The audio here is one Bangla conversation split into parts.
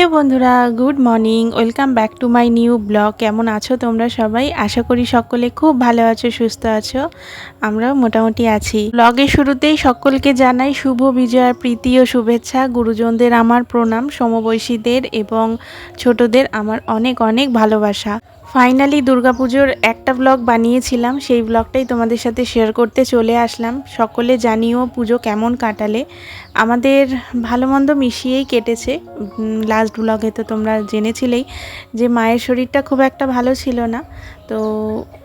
হ্যালো বন্ধুরা, good morning, welcome back to my new blog. কেমন আছো তোমরা সবাই? আশা করি সকলে খুব ভালো আছো, সুস্থ আছো। আমরাও মোটামুটি আছি। ব্লগের শুরুতেই সকলকে জানাই শুভ বিজয়ার প্রীতি ও শুভেচ্ছা। গুরুজনদের আমার প্রণাম, সমবয়সীদের এবং ছোটদের আমার অনেক অনেক ভালোবাসা। ফাইনালি দুর্গাপুজোর একটা ব্লগ বানিয়েছিলাম, সেই ব্লগটাই তোমাদের সাথে শেয়ার করতে চলে আসলাম। সকলে জানিও পুজো কেমন কাটালে। আমাদের ভালো মন্দ মিশিয়েই কেটেছে। লাস্ট ব্লগে তো তোমরা জেনেছিলেই যে মায়ের শরীরটা খুব একটা ভালো ছিল না। তো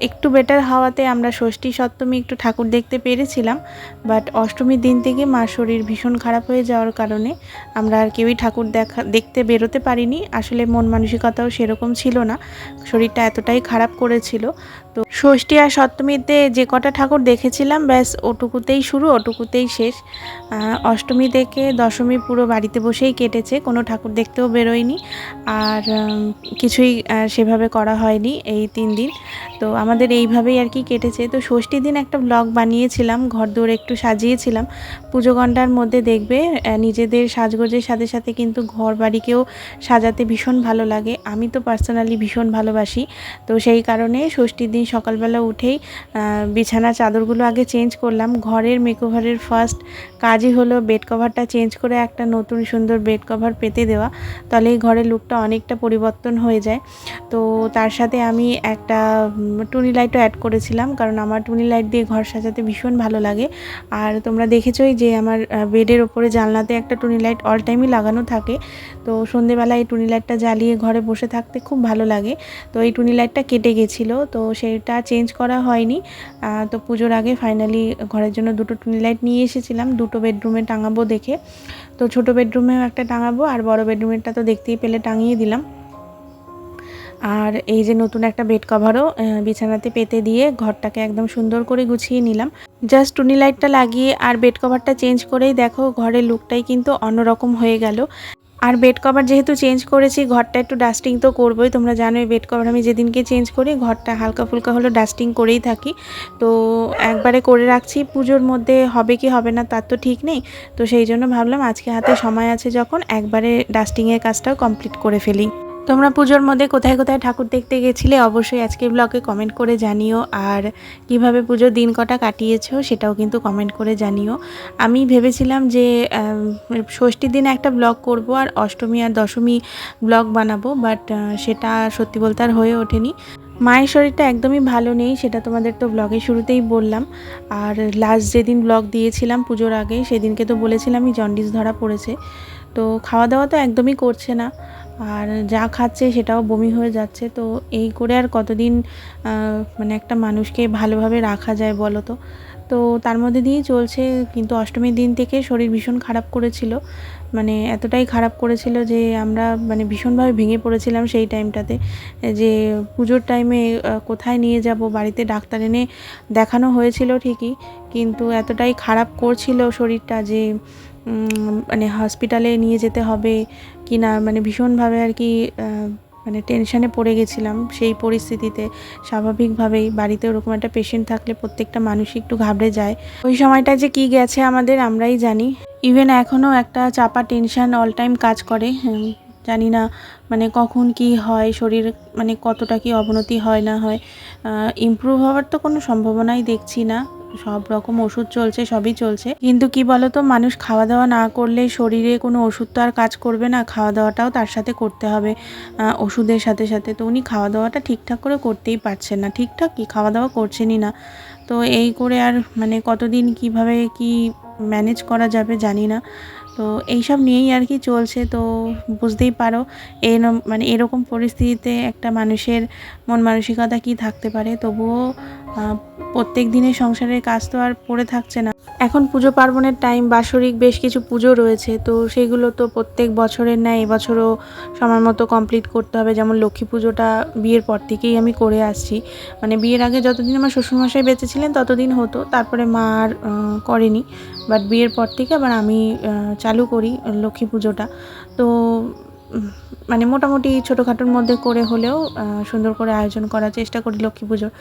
একটু বেটার হওয়াতে আমরা ষষ্ঠী, সপ্তমী একটু ঠাকুর দেখতে পেরেছিলাম বাট অষ্টমীর দিন থেকে মা শরীর ভীষণ খারাপ হয়ে যাওয়ার কারণে আমরা আর কেউই ঠাকুর দেখা, দেখতে বেরোতে পারিনি। আসলে মন মানসিকতাও সেরকম ছিল না, শরীরটা এতটাই খারাপ করেছিল। তো ষষ্ঠী আর সপ্তমীতে যে কটা ঠাকুর দেখেছিলাম, ব্যাস ওটুকুতেই শুরু, ওটুকুতেই শেষ। অষ্টমী থেকে দশমী পুরো বাড়িতে বসেই কেটেছে, কোনো ঠাকুর দেখতেও বেরোয়নি। আর কিছুই সেভাবে করা হয়নি এই তিন দিন। তো আমাদের এইভাবেই আর কি কেটেছে। তো ষষ্ঠী দিন একটা ব্লগ বানিয়েছিলাম, ঘর দৌড় একটু সাজিয়েছিলাম। পুজো ঘণ্টার মধ্যে দেখবে নিজেদের সাজগোজের সাথে সাথে কিন্তু ঘর বাড়িকেও সাজাতে ভীষণ ভালো লাগে। আমি তো পার্সোনালি ভীষণ ভালোবাসি। তো সেই কারণে ষষ্ঠীর দিন সকালবেলা উঠেই বিছানা চাদরগুলো আগে চেঞ্জ করলাম। ঘরের মেকওভারের ফার্স্ট কাজই হলো বেড কভারটা চেঞ্জ করে একটা নতুন সুন্দর বেড কভার পেতে দেওয়া। তাহলে এই ঘরের লুকটা অনেকটা পরিবর্তন হয়ে যায়। তো তার সাথে আমি একটা টুনি লাইটও অ্যাড করেছিলাম, কারণ আমার টুনি লাইট দিয়ে ঘর সাজাতে ভীষণ ভালো লাগে। আর তোমরা দেখেছোই যে আমার বেডের ওপরে জানলাতে একটা টুনি লাইট অল টাইমই লাগানো থাকে। তো সন্ধেবেলা এই টুনি লাইটটা জ্বালিয়ে ঘরে বসে থাকতে খুব ভালো লাগে। তো এই টুনি লাইটটা কেটে গেছিল। তো সেটা চেঞ্জ করা হয়নি। তো পুজোর আগে ফাইনালি ঘরের জন্য দুটো টুনি লাইট নিয়ে এসেছিলাম। দুটো বেডরুমে টাঙাবো দেখে। তো ছোটো বেডরুমেও একটা টাঙাবো আর বড় বেডরুমেরটা তো দেখতেই পেলে, টাঙিয়ে দিলাম। আর এই যে নতুন একটা বেড কভারও বিছানাতে পেতে দিয়ে ঘরটাকে একদম সুন্দর করে গুছিয়ে নিলাম। জাস্ট টুনি লাইটটা লাগিয়ে আর বেড কভারটা চেঞ্জ করেই দেখো, ঘরের লুকটাই কিন্তু অন্যরকম হয়ে গেল। আর বেড কভার যেহেতু চেঞ্জ করেছি, ঘরটা একটু ডাস্টিং তো করবোই। তোমরা জানো বেড কভার আমি যেদিনকে চেঞ্জ করি, ঘরটা হালকা ফুলকা হলো ডাস্টিং করেই থাকি। তো একবারে করে রাখছি, পুজোর মধ্যে হবে কি হবে না তার তো ঠিক নেই। তো সেই জন্য ভাবলাম আজকে হাতে সময় আছে যখন একবারে ডাস্টিংয়ের কাজটাও কমপ্লিট করে ফেলি। তোমরা পুজোর মধ্যে কোথায় কোথায় ঠাকুর দেখতে গেছিলে অবশ্যই আজকে ব্লগে কমেন্ট করে জানিও। আর কীভাবে পুজোর দিন কটা কাটিয়েছো সেটাও কিন্তু কমেন্ট করে জানিও। আমি ভেবেছিলাম যে আম, ষষ্ঠীর দিন একটা ব্লগ করব আর অষ্টমী আর দশমী ব্লগ বানাবো বাট সেটা সত্যি বলতে আর হয়ে ওঠেনি। মায়ের শরীরটা একদমই ভালো নেই সেটা তোমাদের তো ব্লগের শুরুতেই বললাম। আর লাস্ট যেদিন ব্লগ দিয়েছিলাম পুজোর আগে সেদিনকে তো বলেছিলামই জন্ডিস ধরা পড়েছে। তো খাওয়া দাওয়া তো একদমই করছে না। আর যা খাচ্ছে সেটাও বমি হয়ে যাচ্ছে। তো এই করে আর কতদিন মানে একটা মানুষকে ভালোভাবে রাখা যায় বলো তো? তো তার মধ্যে দিয়েই চলছে, কিন্তু অষ্টমীর দিন থেকে শরীর ভীষণ খারাপ করেছিল। মানে এতটাই খারাপ করেছিল যে আমরা মানে ভীষণভাবে ভেঙে পড়েছিলাম সেই টাইমটাতে, যে পুজোর টাইমে কোথায় নিয়ে যাব, বাড়িতে ডাক্তার এনে দেখানো হয়েছিল ঠিকই, কিন্তু এতটাই খারাপ করছিল শরীরটা যে মানে হসপিটালে নিয়ে যেতে হবে কি না মানে ভীষণভাবে আর কি মানে টেনশানে পড়ে গেছিলাম সেই পরিস্থিতিতে। স্বাভাবিকভাবেই বাড়িতে ওরকম একটা পেশেন্ট থাকলে প্রত্যেকটা মানুষই একটু ঘাবড়ে যায়। ওই সময়টা যে কি গেছে আমাদের আমরাই জানি। ইভেন এখনও একটা চাপা টেনশন অল টাইম কাজ করে। জানি না মানে কখন কি হয়, শরীর মানে কতটা কি অবনতি হয় না হয়। ইমপ্রুভ হওয়ার তো কোনো সম্ভাবনাই দেখছি না। সব রকম ওষুধ চলছে, সবই চলছে। কিন্তু কি বলতো, মানুষ খাওয়া দাওয়া না করলে শরীরে কোনো ওষুধ তো আর কাজ করবে না খাওয়া দাওয়াটাও তার সাথে করতে হবে ওষুধের সাথে সাথে। তো উনি খাওয়া দাওয়াটা ঠিকঠাক করে করতেই পারছেন না। ঠিকঠাক কি খাওয়া দাওয়া করছেনই না। তো এই করে আর মানে কতদিন কীভাবে কি ম্যানেজ করা যাবে জানি না। তো এইসব নিয়েই আর কি চলছে, তো বুঝতেই পারো। এই মানে এরকম পরিস্থিতিতে একটা মানুষের মন মানসিকতা কি থাকতে পারে, তবুও প্রত্যেক দিনের সংসারের কাজ তো আর পড়ে থাকছে না। এখন পুজো পার্বণের টাইম বাৎসরিক বেশ কিছু পুজো রয়েছে, তো সেগুলো তো প্রত্যেক বছরের ন্যায় এবছরও সময় মতো কমপ্লিট করতে হবে। যেমন লক্ষ্মী পুজোটা বিয়ের পর থেকেই আমি করে আসছি। মানে বিয়ের আগে যতদিন আমার শ্বশুরমশাই বেঁচে ছিলেন, ততদিন হতো। তারপরে মা আর করেনি। বাট বিয়ের পর থেকে আবার আমি চালু করি লক্ষ্মী পুজোটা। তো মানে মোটামুটি ছোটোখাটোর মধ্যে করে হলেও সুন্দর করে আয়োজন করার চেষ্টা করি লক্ষ্মী পুজোর।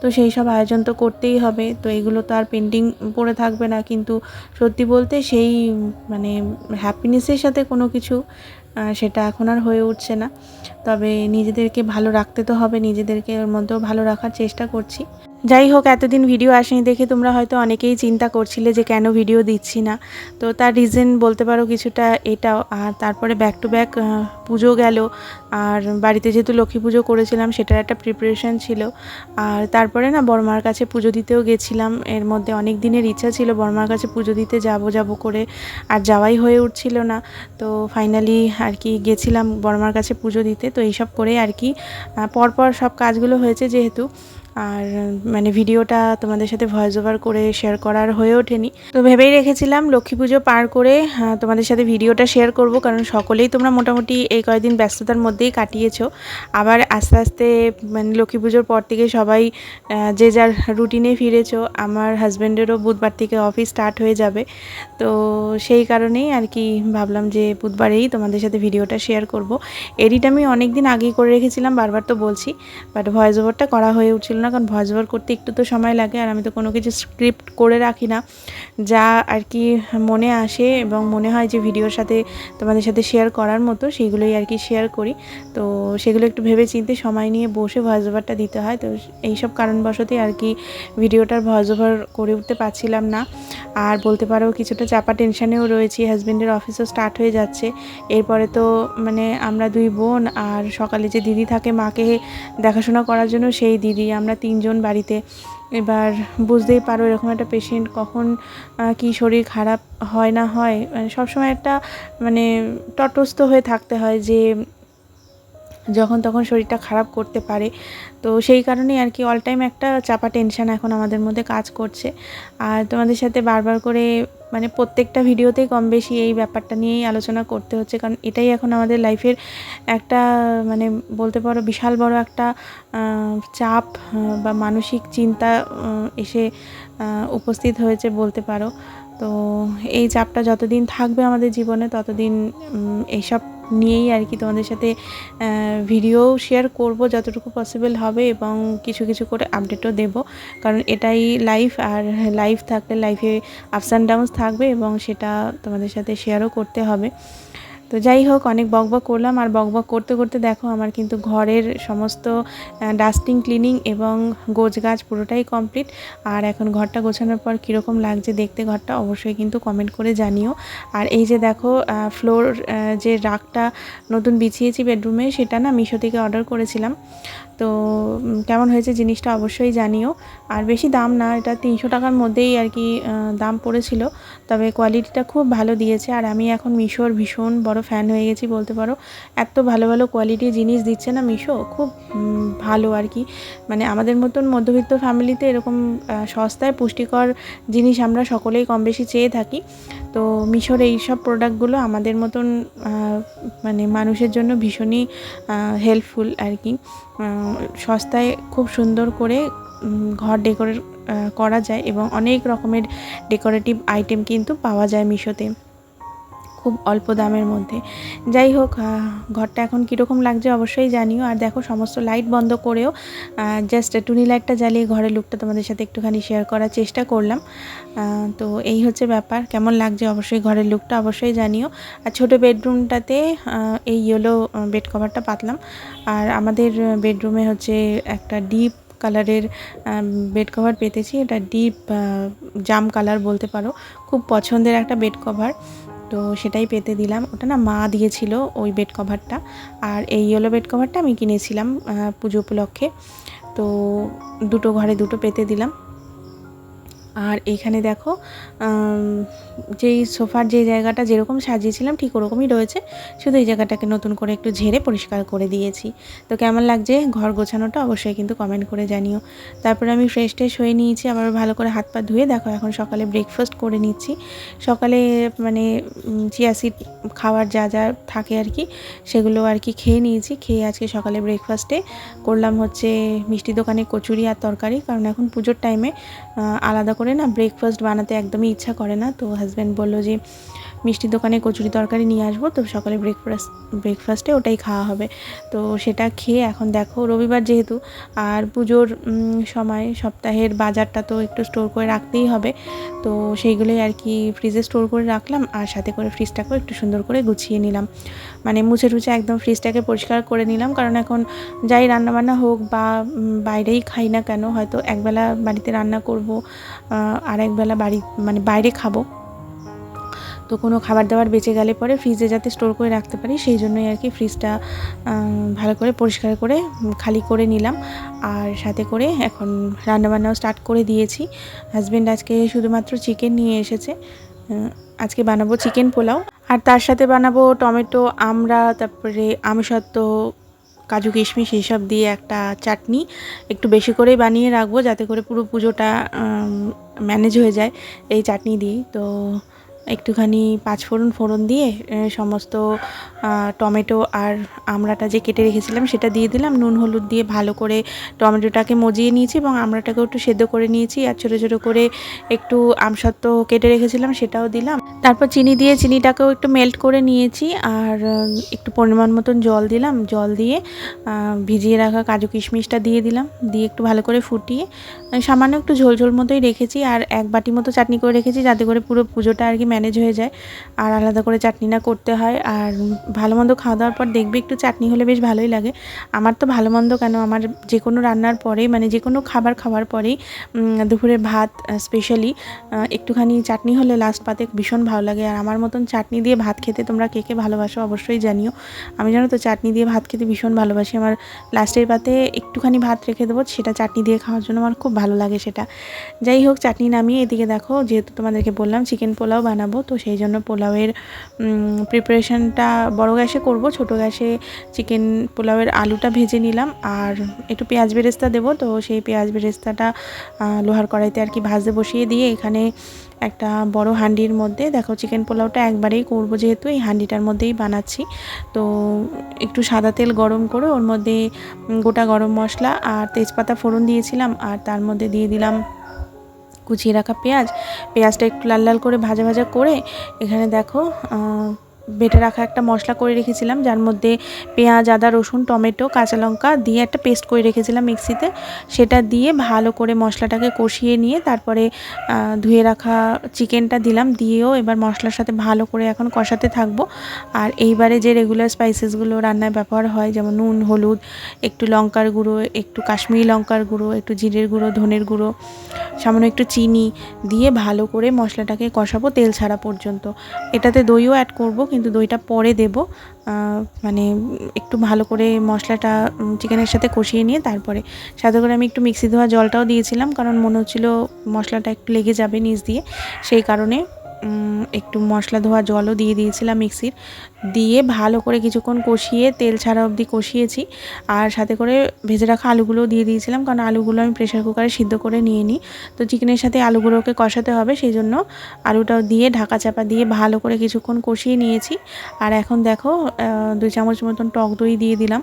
তো সেই সব আয়োজন তো করতেই হবে। তো এগুলো তো আর পেন্টিং পড়ে থাকবে না। কিন্তু সত্যি বলতে সেই মানে হ্যাপিনেসের সাথে কোনো কিছু সেটা এখন আর হয়ে উঠছে না। তবে নিজেদেরকে ভালো রাখতে তো হবে। নিজেদেরকে ওর মধ্যেও ভালো রাখার চেষ্টা করছি। যাই হোক এতদিন ভিডিও আসেনি দেখে তোমরা হয়তো অনেকেই চিন্তা করছিলে যে কেন ভিডিও দিচ্ছি না। তো তার রিজন বলতে পারো কিছুটা এটাও। আর তারপরে ব্যাক টু ব্যাক পুজো গেল। আর বাড়িতে যেহেতু লক্ষ্মী পুজো করেছিলাম, সেটার একটা প্রিপারেশন ছিল। আর তারপরে না বড়মার কাছে পুজো দিতেও গেছিলাম। এর মধ্যে অনেক দিনের ইচ্ছা ছিল বড়মার কাছে পুজো দিতে যাব যাব করে। আর যাওয়াই হয়ে উঠছিল না। তো ফাইনালি আর কি গেছিলাম বড়মার কাছে পুজো দিতে। তো এইসব করে আর কি পরপর সব কাজগুলো হয়েছে যেহেতু। আর মানে ভিডিওটা তোমাদের সাথে ভয়েস ওভার করে শেয়ার করার হয়ে ওঠেনি। তো ভেবেই রেখেছিলাম লক্ষ্মী পুজো পার করে তোমাদের সাথে ভিডিওটা শেয়ার করব, কারণ সকলেই তোমরা মোটামুটি এই কয়েকদিন ব্যস্ততার মধ্যেই কাটিয়েছো। আবার আস্তে আস্তে মানে লক্ষ্মী পুজোর পর থেকে সবাই যে যার রুটিনে ফিরেছো, আমার হাজব্যান্ডেরও বুধবার থেকে অফিস স্টার্ট হয়ে যাবে। তো সেই কারণেই আর কি ভাবলাম যে বুধবারেই তোমাদের সাথে ভিডিওটা শেয়ার করব। এডিট আমি অনেক দিন আগেই করে রেখেছিলাম, বারবার তো বলছি বাট ভয়েস ওভারটা করা হয়ে উঠছিল না, কারণ ভয়েস ওভার করতে একটু তো সময় লাগে আর আমি তো কোনো কিছু স্ক্রিপ্ট করে রাখি না। যা আর কি মনে আসে এবং মনে হয় যে ভিডিওর সাথে তোমাদের সাথে শেয়ার করার মতো সেইগুলোই আর কি শেয়ার করি। তো সেগুলো একটু ভেবে চিন্তে সময় নিয়ে বসে ভয়েস ওভারটা দিতে হয়। তো এইসব কারণবশতই আর কি ভিডিওটার ভয়েস ওভার করে উঠতে পারছিলাম না। আর বলতে পারো কিছুটা চাপা টেনশানেও রয়েছি হাজব্যান্ডের অফিসও স্টার্ট হয়ে যাচ্ছে। এরপরে তো মানে আমরা দুই বোন, আর সকালে যে দিদি থাকে মাকে দেখাশোনা করার জন্য সেই দিদি, আমরা তিনজন বাড়িতে এবার বুঝতেই পারো এরকম একটা পেশেন্ট কখন কি শরীর খারাপ হয় না হয়। মানে সবসময় একটা মানে তটস্থ হয়ে থাকতে হয় যে যখন তখন শরীরটা খারাপ করতে পারে। তো সেই কারণেই আর কি অল টাইম একটা চাপা টেনশান এখন আমাদের মধ্যে কাজ করছে। আর তোমাদের সাথে বারবার করে মানে প্রত্যেকটা ভিডিওতেই কম বেশি এই ব্যাপারটা নিয়েই আলোচনা করতে হচ্ছে। কারণ এটাই এখন আমাদের লাইফের একটা মানে বলতে পারো বিশাল বড় একটা চাপ বা মানসিক চিন্তা এসে উপস্থিত হয়েছে বলতে পারো। তো এই চাপটা যতদিন থাকবে আমাদের জীবনে, ততদিন এইসব নিয়েই আর কি তোমাদের সাথে ভিডিও শেয়ার করব যতটুকু পসিবল হবে এবং কিছু কিছু করে আপডেটও দেব। কারণ এটাই লাইফ আর লাইফ থাকলে লাইফে আপস অ্যান্ড ডাউন্স থাকবে এবং সেটা তোমাদের সাথে শেয়ারও করতে হবে। তো যাই হোক অনেক বকবক করলাম। আর বকবক করতে করতে দেখো, আমার কিন্তু ঘরের সমস্ত ডাস্টিং ক্লিনিং এবং গোছ গাছ পুরোটাই কমপ্লিট আর এখন ঘরটা গোছানোর পর কীরকম লাগছে দেখতে ঘরটা অবশ্যই কিন্তু কমেন্ট করে জানিও। আর এই যে দেখো ফ্লোর যে রাগটা নতুন বিছিয়েছি বেডরুমে সেটা না মিশো থেকে অর্ডার করেছিলাম। তো কেমন হয়েছে জিনিসটা অবশ্যই জানিও। আর বেশি দাম না, এটা তিনশো টাকার মধ্যেই আর কি দাম পড়েছিল। তবে কোয়ালিটিটা খুব ভালো দিয়েছে। আর আমি এখন মিশোর ভীষণ বড় ফ্যান হয়ে গেছি বলতে পারো। এত ভালো ভালো কোয়ালিটির জিনিস দিচ্ছে না মিশো? খুব ভালো আর কি। মানে আমাদের মতন মধ্যবিত্ত ফ্যামিলিতে এরকম সস্তায় পুষ্টিকর জিনিস আমরা সকলেই কম বেশি চেয়ে থাকি। তো মিশোর এই সব প্রোডাক্টগুলো আমাদের মতন মানে মানুষের জন্য ভীষণই হেল্পফুল আর কি। সস্তায় খুব সুন্দর করে ঘর ডেকোরেট করা যায় এবং অনেক রকমের ডেকোরেটিভ আইটেম কিন্তু পাওয়া যায় মিশোতে। খুব অল্প দামের মধ্যে। যাই হোক ঘরটা এখন কীরকম লাগছে অবশ্যই জানিও। আর দেখো, সমস্ত লাইট বন্ধ করেও জাস্ট টুনি লাইটটা জ্বালিয়ে ঘরের লুকটা তোমাদের সাথে একটুখানি শেয়ার করার চেষ্টা করলাম। তো এই হচ্ছে ব্যাপার। কেমন লাগছে অবশ্যই ঘরের লুকটা অবশ্যই জানিও। আর ছোটো বেডরুমটাতে এই ইয়েলো বেড কভারটা পাতলাম। আর আমাদের বেডরুমে হচ্ছে একটা ডিপ কালারের বেড কভার পেতেছি। এটা ডিপ জাম কালার বলতে পারো। খুব পছন্দের একটা বেড কভার তো সেটাই পেতে দিলাম। ওটা না মা দিয়েছিল ওই বেড কভারটা আর এই ইয়েলো বেড কভারটা আমি কিনেছিলাম পুজো উপলক্ষে। তো দুটো ঘরে দুটো পেতে দিলাম। আর এখানে দেখো যেই সোফার যে জায়গাটা যেরকম সাজিয়েছিলাম ঠিক ওরকমই রয়েছে। শুধু এই জায়গাটাকে নতুন করে একটু ঝেড়ে পরিষ্কার করে দিয়েছি। তো কেমন লাগছে ঘর গোছানোটা অবশ্যই কিন্তু কমেন্ট করে জানিও। তারপরে আমি ফ্রেশ ট্রেশ হয়ে নিয়েছি, আবার ভালো করে হাত পা ধুয়ে দেখো এখন সকালে ব্রেকফাস্ট করে নিচ্ছি। সকালে মানে চিয়া সিড খাওয়ার যা যা থাকে আর কি, সেগুলো আর কি খেয়ে নিয়েছি। খেয়ে আজকে সকালে ব্রেকফাস্টে করলাম হচ্ছে মিষ্টি দোকানে কচুরি আর তরকারি, কারণ এখন পুজোর টাইমে আলাদা করে না ব্রেকফাস্ট বানাতে একদমই ইচ্ছা করে না। তো হাজব্যান্ড বলল যে মিষ্টির দোকানে কচুরি তরকারি নিয়ে আসব। তো সকালে ব্রেকফাস্ট ব্রেকফাস্টে ওটাই খাওয়া হবে। তো সেটা খেয়ে এখন দেখো রবিবার যেহেতু, আর পুজোর সময় সপ্তাহের বাজারটা তো একটু স্টোর করে রাখতেই হবে। তো সেইগুলোই আর কি ফ্রিজে স্টোর করে রাখলাম, আর সাথে করে ফ্রিজটাকেও একটু সুন্দর করে গুছিয়ে নিলাম। মানে মুছে টুছে একদম ফ্রিজটাকে পরিষ্কার করে নিলাম, কারণ এখন যাই রান্নাবান্না হোক বা বাইরেই খাই না কেন, হয়তো একবেলা বাড়িতে রান্না করব আর একবেলা বাড়ি মানে বাইরে খাব। তো কোনো খাবার দাবার বেঁচে গেলে পরে ফ্রিজে যাতে স্টোর করে রাখতে পারি, সেই জন্যই আর কি ফ্রিজটা ভালো করে পরিষ্কার করে খালি করে নিলাম। আর সাথে করে এখন রান্নাবান্নাও স্টার্ট করে দিয়েছি। হাজব্যান্ড আজকে শুধুমাত্র চিকেন নিয়ে এসেছে। আজকে বানাবো চিকেন পোলাও। আর তার সাথে বানাবো টমেটো, আমরা, তারপরে আমসত্ত্ব, কাজু কিশমিশ, এইসব দিয়ে একটা চাটনি। একটু বেশি করেই বানিয়ে রাখব যাতে করে পুরো পুজোটা ম্যানেজ হয়ে যায় এই চাটনি দিয়েই। তো একটুখানি পাঁচফোড়ন ফোড়ন দিয়ে সমস্ত টমেটো আর আমড়াটা যে কেটে রেখেছিলাম সেটা দিয়ে দিলাম। নুন, হলুদ দিয়ে ভালো করে টমেটোটাকে মজিয়ে নিয়েছি এবং আমড়াটাকেও একটু সেদ্ধ করে নিয়েছি। আর ছোটো ছোটো করে একটু আমসত্ত্ব কেটে রেখেছিলাম সেটাও দিলাম। তারপর চিনি দিয়ে চিনিটাকেও একটু মেল্ট করে নিয়েছি আর একটু পরিমাণ মতন জল দিলাম। জল দিয়ে ভিজিয়ে রাখা কাজু কিশমিশটা দিয়ে দিলাম। দিয়ে একটু ভালো করে ফুটিয়ে সামান্য একটু ঝোল ঝোল মতোই রেখেছি আর এক বাটি মতো চাটনি করে রেখেছি যাতে করে পুরো পুজোটা আর কি ম্যানেজ হয়ে যায়। আর আলাদা করে চাটনি না করতে হয়। আর ভালো মন্দ খাওয়া দাওয়ার পর দেখবে একটু চাটনি হলে বেশ ভালোই লাগে। আমার তো ভালো মন্দ কেন? আমার যে কোনো রান্নার পরেই মানে যে কোনো খাবার খাওয়ার পরেই দুপুরে ভাত স্পেশালি একটুখানি চাটনি হলে লাস্ট পাতে ভীষণ ভালো লাগে। আর আমার মতন চাটনি দিয়ে ভাত খেতে তোমরা কে কে ভালোবাসো অবশ্যই জানিও। আমি জানো তো চাটনি দিয়ে ভাত খেতে ভীষণ ভালোবাসি। আমার লাস্টের পাতে একটুখানি ভাত রেখে দেবো, সেটা চাটনি দিয়ে খাওয়ার জন্য আমার খুব ভালো লাগে সেটা। যাই হোক, চাটনি নামিয়ে এদিকে দেখো, যেহেতু তোমাদেরকে বললাম চিকেন পোলাও বানাবো, তো সেই জন্য পোলাওয়ের প্রিপারেশনটা বড় গ্যাসে করব, ছোট গ্যাসে চিকেন পোলাওয়ের আলুটা ভেজে নিলাম। আর একটু পেঁয়াজ বেরেস্তা দেবো, তো সেই পেঁয়াজ বেরেস্তাটা লোহার কড়াইতে আর কি ভাজতে বসিয়ে দিয়ে এখানে একটা বড় হাঁডির মধ্যে। দেখো চিকেন পোলাওটা একবারেই করব যেহেতু, এই হাঁডিটার মধ্যেই বানাচ্ছি। তো একটু সাদা তেল গরম করে ওর মধ্যে গোটা গরম মশলা আর তেজপাতা ফোড়ন দিয়েছিলাম আর তার মধ্যে দিয়ে দিলাম কুচিয়ে রাখা পেঁয়াজ। পেঁয়াজটা একটু লাল লাল করে ভাজা ভাজা করে এখানে দেখো বেটে রাখা একটা মশলা করে রেখেছিলাম, যার মধ্যে পেঁয়াজ, আদা, রসুন, টমেটো, কাঁচা লঙ্কা দিয়ে একটা পেস্ট করে রেখেছিলাম মিক্সিতে। সেটা দিয়ে ভালো করে মশলাটাকে কষিয়ে নিয়ে তারপরে ধুয়ে রাখা চিকেনটা দিলাম। দিয়েও এবার মশলার সাথে ভালো করে এখন কষাতে থাকব। আর এইবারে যে রেগুলার স্পাইসেসগুলো রান্নায় ব্যবহার হয়, যেমন নুন, হলুদ, একটু লঙ্কার গুঁড়ো, একটু কাশ্মীরি লঙ্কার গুঁড়ো, একটু জিরের গুঁড়ো, ধনের গুঁড়ো, সামান্য একটু চিনি দিয়ে ভালো করে মশলাটাকে কষাবো তেল ছাড়া পর্যন্ত। এটাতে দইও অ্যাড করব কিন্তু দইটা পরে দেব। মানে একটু ভালো করে মশলাটা চিকেনের সাথে কষিয়ে নিয়ে তারপরে সাথে করে আমি একটু মিক্সি ধোয়া জলটাও দিয়েছিলাম, কারণ মনে হচ্ছিল মশলাটা একটু লেগে যাবে নিচ দিয়ে, সেই কারণে একটু মশলা ধোয়া জলও দিয়ে দিয়েছিলাম মিক্সির। দিয়ে ভালো করে কিছুক্ষণ কষিয়ে তেল ছাড়া অবধি কষিয়েছি। আর সাথে করে ভেজে রাখা আলুগুলোও দিয়ে দিয়েছিলাম, কারণ আলুগুলো আমি প্রেশার কুকারে সিদ্ধ করে নিয়ে নিই। তো চিকেনের সাথে আলুগুলোকে কষাতে হবে সেই জন্য আলুটাও দিয়ে ঢাকা চাপা দিয়ে ভালো করে কিছুক্ষণ কষিয়ে নিয়েছি। আর এখন দেখো দুই চামচ মতন টক দই দিয়ে দিলাম।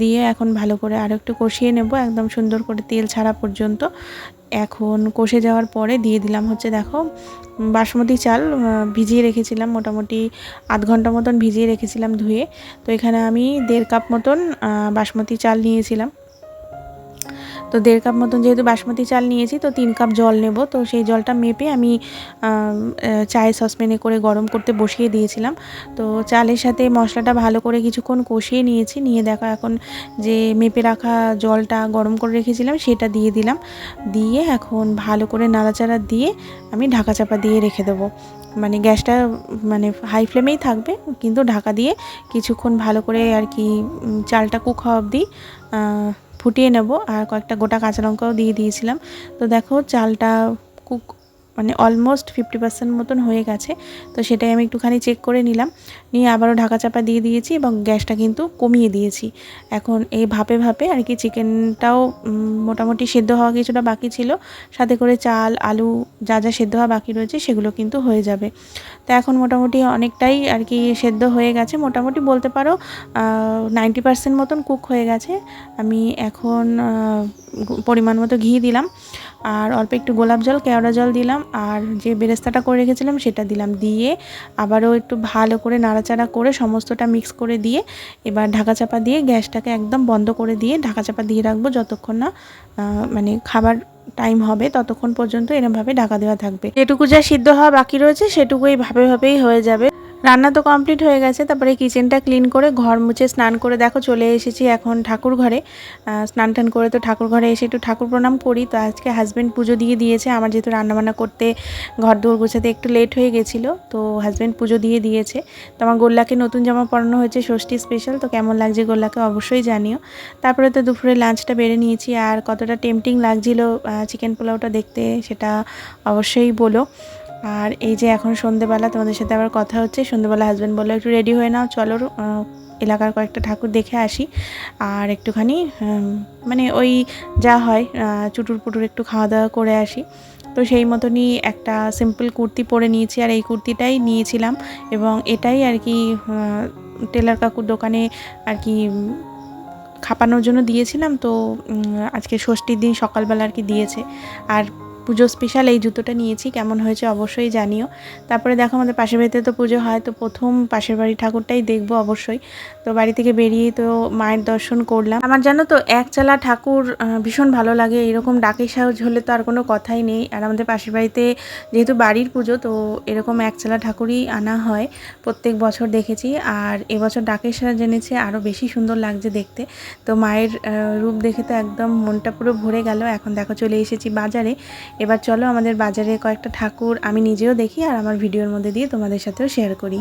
দিয়ে এখন ভালো করে আরও একটু কষিয়ে নেব, একদম সুন্দর করে তেল ছাড়া পর্যন্ত। এখন কষে যাওয়ার পরে দিয়ে দিলাম হচ্ছে দেখো বাসমতি চাল ভিজিয়ে রেখেছিলাম, মোটামুটি আধ ঘণ্টা মতন ভিজিয়ে রেখেছিলাম ধুয়ে। তো এখানে আমি দেড় কাপ মতন বাসমতি চাল নিয়েছিলাম। তো দেড় কাপ মতন যেহেতু বাসমতি চাল নিয়েছি, তো তিন কাপ জল নেব। তো সেই জলটা মেপে আমি চায়ের সসপ্যানে করে গরম করতে বসিয়ে দিয়েছিলাম। তো চালের সাথে মশলাটা ভালো করে কিছুক্ষণ কষিয়ে নিয়েছি। নিয়ে দেখো এখন যে মেপে রাখা জলটা গরম করে রেখেছিলাম, সেটা দিয়ে দিলাম। দিয়ে এখন ভালো করে নাড়াচাড়া দিয়ে আমি ঢাকা চাপা দিয়ে রেখে দেবো। মানে গ্যাসটা মানে হাই ফ্লেমেই থাকবে, কিন্তু ঢাকা দিয়ে কিছুক্ষণ ভালো করে আর কি চালটা কুক হওয়া অবধি ফুটিয়ে নেব আর কয়েকটা গোটা কাঁচা লঙ্কাও দিয়ে দিয়েছিলাম। তো দেখো চালটা কুক মানে অলমোস্ট ফিফটি পার্সেন্ট মতন হয়ে গেছে। তো সেটাই আমি একটুখানি চেক করে নিলাম। নিয়ে আবারও ঢাকা চাপা দিয়ে দিয়েছি এবং গ্যাসটা কিন্তু কমিয়ে দিয়েছি। এখন এই ভাপে ভাপে আর কি চিকেনটাও মোটামুটি সেদ্ধ হওয়া কিছুটা বাকি ছিল। সাথে করে চাল, আলু যা যা সেদ্ধ হওয়া বাকি রয়েছে সেগুলো কিন্তু হয়ে যাবে। তো এখন মোটামুটি অনেকটাই আর কি সেদ্ধ হয়ে গেছে। মোটামুটি বলতে পারো নাইনটি পার্সেন্ট মতন কুক হয়ে গেছে। আমি এখন পরিমাণ মতো ঘি দিলাম, আর অল্প একটু গোলাপ জল, কেওড়া জল দিলাম, আর যে বেরেস্তাটা করে রেখেছিলাম সেটা দিলাম। দিয়ে আবারও একটু ভালো করে নাড়াচাড়া করে সমস্তটা মিক্স করে দিয়ে এবার ঢাকা চাপা দিয়ে গ্যাসটাকে একদম বন্ধ করে দিয়ে ঢাকা চাপা দিয়ে রাখব যতক্ষণ না মানে খাবার টাইম হবে ততক্ষণ পর্যন্ত এরমভাবে ঢাকা দেওয়া থাকবে। যেটুকু যা সিদ্ধ হওয়া বাকি রয়েছে সেটুকুই ভাবে ভাবেই হয়ে যাবে। রান্না তো কমপ্লিট হয়ে গেছে, তারপরে কিচেনটা ক্লিন করে ঘর মুছে স্নান করে দেখো চলে এসেছি এখন ঠাকুর ঘরে। স্নান টান করে তো ঠাকুর ঘরে এসে একটু ঠাকুর প্রণাম করি। তো আজকে হাজব্যান্ড পুজো দিয়ে দিয়েছে, আমার যেহেতু রান্নাবান্না করতে ঘর দৌড় গোছাতে একটু লেট হয়ে গেছিল, তো হাজব্যান্ড পুজো দিয়ে দিয়েছে। তো আমার গোল্লাকে নতুন জামা পরানো হয়েছে, ষষ্ঠী স্পেশাল তো কেমন লাগছে গোল্লাকে অবশ্যই জানিও। তারপরে তো দুপুরে লাঞ্চটা বেড়ে নিয়েছি, আর কতটা টেম্পটিং লাগছিল চিকেন পোলাওটা দেখতে সেটা অবশ্যই বলো। আর এই যে এখন সন্ধেবেলা, তোমাদের সাথে আবার কথা হচ্ছে। সন্ধেবেলা হাজব্যান্ড বলল, একটু রেডি হয়ে নাও, চলো এলাকার কয়েকটা ঠাকুর দেখে আসি। আর একটুখানি মানে ওই যা হয় চুটুর পুটুর একটু খাওয়া দাওয়া করে আসি। তো সেই মতনই একটা সিম্পল কুর্তি পরে নিয়েছি, আর এই কুর্তিটাই নিয়েছিলাম। এবং এটাই আর কি টেলার কাকুর দোকানে আর কি খাপানোর জন্য দিয়েছিলাম। তো আজকে ষষ্ঠীর দিন সকালবেলা আর কি দিয়েছে। আর পুজো স্পেশাল এই জুতোটা নিয়েছি, কেমন হয়েছে অবশ্যই জানিও। তারপরে দেখো আমাদের পাশের বাড়িতে তো পুজো হয়, তো প্রথম পাশের বাড়ির ঠাকুরটাই দেখব অবশ্যই। তো বাড়ি থেকে বেরিয়ে তো মায়ের দর্শন করলাম। আমার জানো তো একচালা ঠাকুর ভীষণ ভালো লাগে, এরকম ডাকে সাহস হলে তো আর কোনো কথাই নেই। আর আমাদের পাশের বাড়িতে যেহেতু বাড়ির পুজো, তো এরকম একচালা ঠাকুরই আনা হয়, প্রত্যেক বছর দেখেছি। আর এবছর ডাকের সাজ জেনেছে আরও বেশি সুন্দর লাগছে দেখতে। তো মায়ের রূপ দেখে তো একদম মনটা পুরো ভরে গেল। এখন দেখো চলে এসেছি বাজারে। এবার চলো আমাদের বাজারে কয়েকটা ঠাকুর আমি নিজেও দেখি আর আমার ভিডিওর মধ্যে দিয়ে তোমাদের সাথেও শেয়ার করি।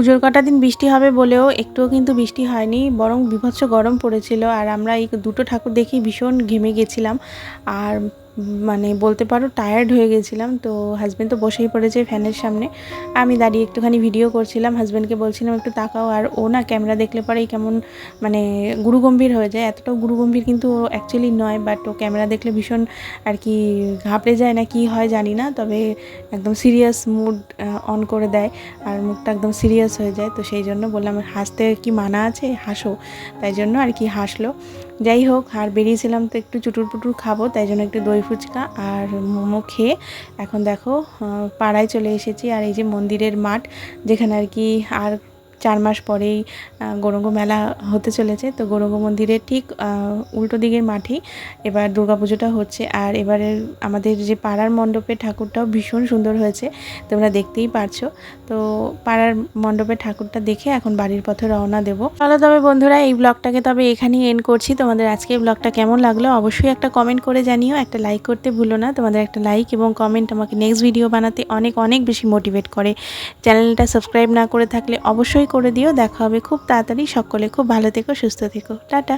পুজোর কটা দিন বৃষ্টি হবে বলেও একটুও কিন্তু বৃষ্টি হয়নি, বরং বিভৎস গরম পড়েছিল। আর আমরা এই দুটো ঠাকুর দেখি ভীষণ ঘেমে গেছিলাম। আর মানে বলতে পারো টায়ার্ড হয়ে গেছিলাম। তো হাজব্যান্ড তো বসেই পড়েছে ফ্যানের সামনে। আমি দাঁড়িয়ে একটুখানি ভিডিও করছিলাম। হাজব্যান্ডকে বলছিলাম, একটু তাকাও। আর ও না ক্যামেরা দেখলে পরেই কেমন মানে গুরুগম্ভীর হয়ে যায়। এতটাও গুরুগম্ভীর কিন্তু ও অ্যাকচুয়ালি নয় বাট ও ক্যামেরা দেখলে ভীষণ আর কি ঘাবড়ে যায় না, কি হয় জানি না। তবে একদম সিরিয়াস মুড অন করে দেয়। আর মুখটা একদম সিরিয়াস হয়ে যায়। তো সেই জন্য বললাম, হাসতে কি মানা আছে? হাসো। তাই জন্য আর কি হাসলো। যাই হোক আর বেরিয়েছিলাম তো একটু চুটুর পুটুর খাব, তাই জন্য একটু দই ফুচকা আর মোমো খেয়ে এখন দেখো পাড়ায় চলে এসেছি, আর এই যে মন্দিরের মাঠ, যেখানে আর কি আর চার মাস পরেই গৌরঙ্গ মেলা হতে চলেছে। তো গৌরঙ্গ মন্দিরের ঠিক উল্টো দিকের মাঠেই এবার দুর্গাপুজোটা হচ্ছে। আর এবারের আমাদের যে পাড়ার মণ্ডপের ঠাকুরটাও ভীষণ সুন্দর হয়েছে, তোমরা দেখতেই পারছ। তো পাড়ার মণ্ডপের ঠাকুরটা দেখে এখন বাড়ির পথে রওনা দেবো। চলো তবে বন্ধুরা, এই ব্লগটাকে তবে এখানেই এন্ড করছি। তোমাদের আজকে ব্লগটা কেমন লাগল অবশ্যই একটা কমেন্ট করে জানিও। একটা লাইক করতে ভুলো না। তোমাদের একটা লাইক এবং কমেন্ট আমাকে নেক্সট ভিডিও বানাতে অনেক অনেক বেশি মোটিভেট করে। চ্যানেলটা সাবস্ক্রাইব না করে থাকলে অবশ্যই করে দিও দেখা হবে খুব তাড়াতাড়ি। সকলে খুব ভালো থেকো সুস্থ থেকো। টাটা।